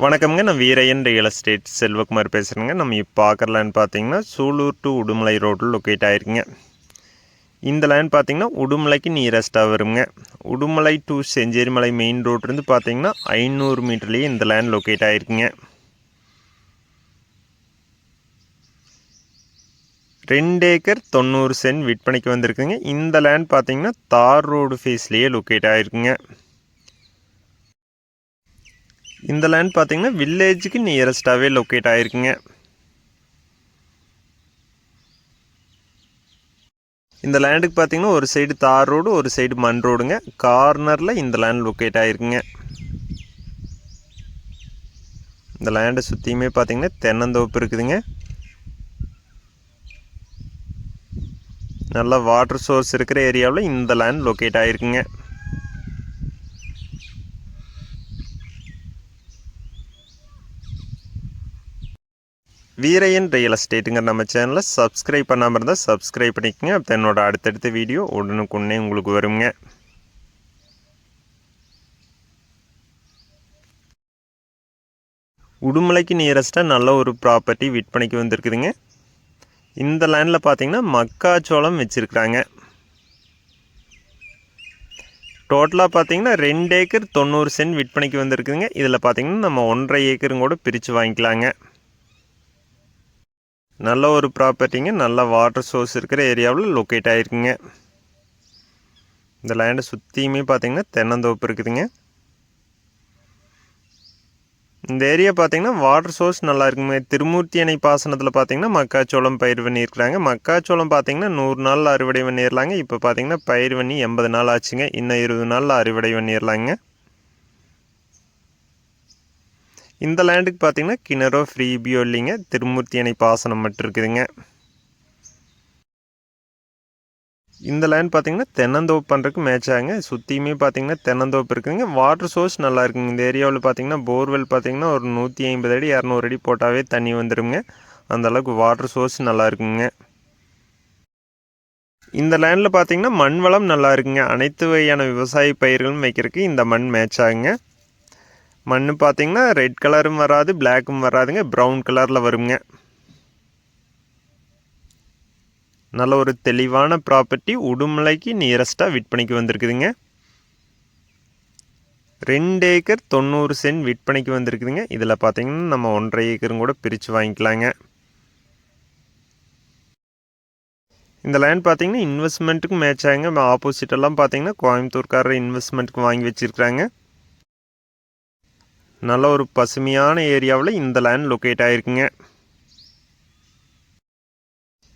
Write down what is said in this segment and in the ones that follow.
வணக்கம்ங்க. நான் Veeraiyan real estate Selvakumar பேசுகிறேங்க நம்ம இப்போ பார்க்குற லேண்ட் பார்த்தீங்கன்னா சூலூர் டு உடுமலை ரோட்டில் லொக்கேட் ஆயிருக்குங்க. இந்த லேண்ட் பார்த்தீங்கன்னா உடுமலைக்கு நியரஸ்ட்டாக வருங்க. உடுமலை டு செஞ்சேரிமலை மெயின் ரோட்லேருந்து பார்த்தீங்கன்னா ஐநூறு மீட்டர்லேயே இந்த லேண்ட் லொக்கேட் ஆயிருக்குங்க. ரெண்டு ஏக்கர் தொண்ணூறு சென்ட் விற்பனைக்கு வந்திருக்குங்க. இந்த லேண்ட் பார்த்தீங்கன்னா தார் ரோடு ஃபேஸ்லேயே லொக்கேட் ஆகிருக்குங்க இந்த லேண்ட் பார்த்தீங்கன்னா வில்லேஜுக்கு நியரஸ்ட்டாகவே லொக்கேட் ஆகிருக்குங்க இந்த லேண்டுக்கு பார்த்தீங்கன்னா ஒரு சைடு தார் ரோடு ஒரு சைடு மண் ரோடுங்க கார்னரில் இந்த லேண்ட் லொக்கேட் ஆகிருக்குங்க இந்த லேண்டை சுற்றியுமே பார்த்தீங்கன்னா தென்னந்தோப்பு இருக்குதுங்க. நல்லா வாட்டர் சோர்ஸ் இருக்கிற ஏரியாவில் இந்த லேண்ட் லொக்கேட் ஆகிருக்குங்க வீரையன் ரியல் எஸ்டேட்டுங்கிற நம்ம சேனலை சப்ஸ்கிரைப் பண்ணாமல் இருந்தால் சப்ஸ்கிரைப் பண்ணிக்கோங்க. அப்போ என்னோட அடுத்தடுத்த வீடியோ உடனுக்குடனே உங்களுக்கு வருங்க. உடுமலைக்கு நியரஸ்ட்டாக நல்ல ஒரு ப்ராப்பர்ட்டி விற்பனைக்கு வந்திருக்குதுங்க. இந்த லேண்டில் பார்த்தீங்கன்னா மக்காச்சோளம் வச்சுருக்குறாங்க. டோட்டலாக பார்த்தீங்கன்னா ரெண்டு ஏக்கர் தொண்ணூறு சென்ட் விற்பனைக்கு வந்திருக்குதுங்க. இதில் பார்த்தீங்கன்னா நம்ம ஒன்றரை ஏக்கருங்கூட பிரித்து வாங்கிக்கலாங்க. நல்ல ஒரு ப்ராப்பர்ட்டிங்க நல்ல வாட்டர் சோர்ஸ் இருக்கிற ஏரியாவில் லொக்கேட் ஆகிருக்குங்க இந்த லேண்டை சுற்றியுமே பார்த்தீங்கன்னா தென்னந்தோப்பு இருக்குதுங்க. இந்த ஏரியா பார்த்தீங்கன்னா வாட்டர் சோர்ஸ் நல்லா இருக்குங்க. திருமூர்த்தி அணை பாசனத்தில் பார்த்தீங்கன்னா மக்காச்சோளம் பயிர் பண்ணியிருக்கிறாங்க. மக்காச்சோளம் பார்த்தீங்கன்னா நூறு நாளில் அறுவடை பண்ணிடலாங்க இப்போ பார்த்தீங்கன்னா பயிர் பண்ணி எண்பது நாள் ஆச்சுங்க. இன்னும் இருபது நாளில் அறுவடை பண்ணிடலாங்க இந்த லேண்டுக்கு பார்த்தீங்கன்னா கிணறோ ஃப்ரீபியோ இல்லைங்க. திருமூர்த்தி அணை பாசனம் மட்டும் இருக்குதுங்க. இந்த லேண்ட் பார்த்தீங்கன்னா தென்னந்தோப்பு பண்ணுறதுக்கு மேட்ச் ஆகுங்க. சுற்றியுமே பார்த்தீங்கன்னா தென்னந்தோப்பு இருக்குதுங்க. வாட்டர் சோர்ஸ் நல்லா இருக்குங்க. இந்த ஏரியாவில் பார்த்தீங்கன்னா போர்வெல் பார்த்தீங்கன்னா ஒரு நூற்றி ஐம்பது அடி இரநூறு அடி போட்டாவே தண்ணி வந்துடுங்க அந்தளவுக்கு வாட்டர் சோர்ஸ் நல்லா இருக்குங்க. இந்த லேண்டில் பார்த்தீங்கன்னா மண் வளம் நல்லா இருக்குங்க. அனைத்து வகையான விவசாய பயிர்களும் வைக்கிறதுக்கு இந்த மண் மேட்ச் ஆகுங்க. மண் பார்த்தீங்கன்னா ரெட் கலரும் வராது பிளாக்கும் வராதுங்க ப்ரௌன் கலரில் வருங்க. நல்ல ஒரு தெளிவான ப்ராப்பர்ட்டி உடுமலைக்கு நியரஸ்ட்டாக விற்பனைக்கு வந்திருக்குதுங்க. ரெண்டு ஏக்கர் தொண்ணூறு சென்ட் விற்பனைக்கு வந்திருக்குதுங்க. இதில் பார்த்தீங்கன்னா நம்ம ஒன்றரை ஏக்கரும் கூட பிரித்து வாங்கிக்கலாங்க. இந்த லேண்ட் பார்த்தீங்கன்னா இன்வெஸ்ட்மெண்ட்டுக்கு மேட்ச் ஆகுங்க. ஆப்போசிட்டெல்லாம் பார்த்திங்கன்னா கோயம்புத்தூர்காரர் இன்வெஸ்ட்மெண்ட்டுக்கு வாங்கி வச்சுருக்குறாங்க. நல்ல ஒரு பசுமையான ஏரியாவில் இந்த லேண்ட் லொக்கேட் ஆகிருக்குங்க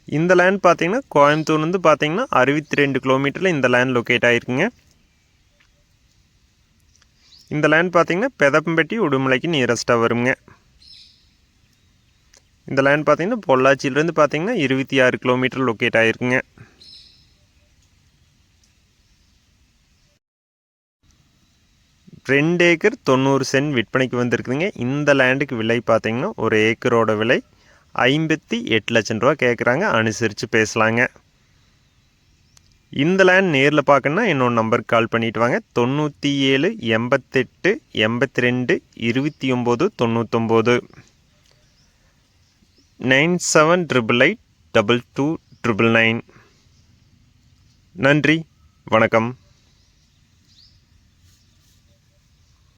இந்த லேண்ட் பார்த்தீங்கன்னா கோயம்புத்தூர்லேருந்து பார்த்தீங்கன்னா அறுபத்தி ரெண்டு கிலோமீட்டரில் இந்த லேண்ட் லொக்கேட் ஆகிருக்குங்க இந்த லேண்ட் பார்த்தீங்கன்னா பெதப்பம்பட்டி உடுமலைக்கு நியரஸ்ட்டாக வருங்க. இந்த லேண்ட் பார்த்தீங்கன்னா பொள்ளாச்சியிலேருந்து பார்த்தீங்கன்னா இருபத்தி ஆறு கிலோமீட்டர் லொக்கேட் ஆகிருக்குங்க ரெண்டு ஏக்கர் தொண்ணூறு சென்ட் விற்பனைக்கு வந்திருக்குதுங்க. இந்த லேண்டுக்கு விலை பார்த்திங்கன்னா ஒரு ஏக்கரோட விலை ஐம்பத்தி எட்டு லட்சம் ரூபா கேட்குறாங்க அனுசரித்து பேசலாங்க. இந்த லேண்ட் நேரில் பார்க்கணுன்னா என்னோட நம்பருக்கு கால் பண்ணிவிட்டு வாங்க. தொண்ணூற்றி ஏழு எண்பத்தெட்டு எண்பத்தி ரெண்டு இருபத்தி ஒம்பது தொண்ணூத்தொம்பது. Nine seven triple eight double two triple nine. நன்றி. வணக்கம்.